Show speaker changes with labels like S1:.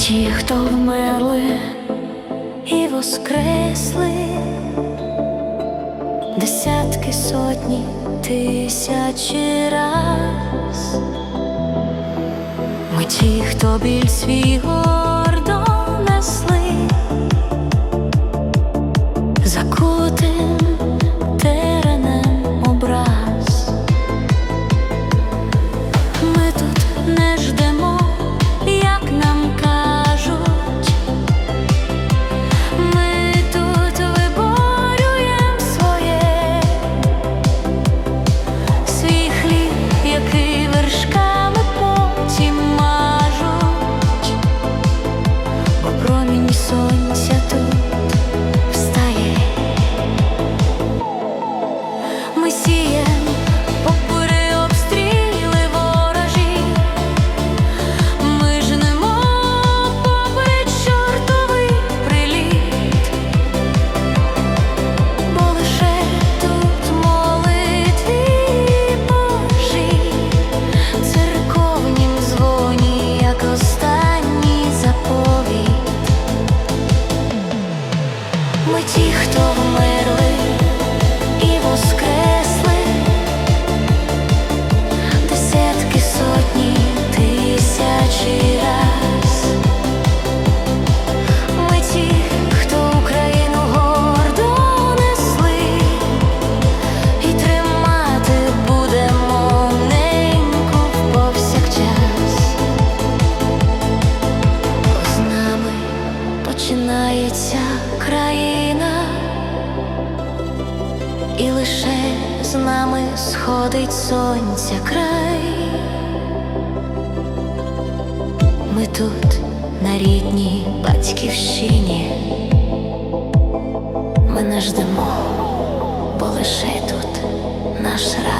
S1: ті, хто вмерли і воскресли, десятки сотні тисячі раз. Ми ті, хто біль свій гордо несли, закутим. Ті, хто вмерли і воскресли, лише з нами сходить сонця край. Ми тут на рідній батьківщині. Ми не ждемо, бо лише тут наш рай.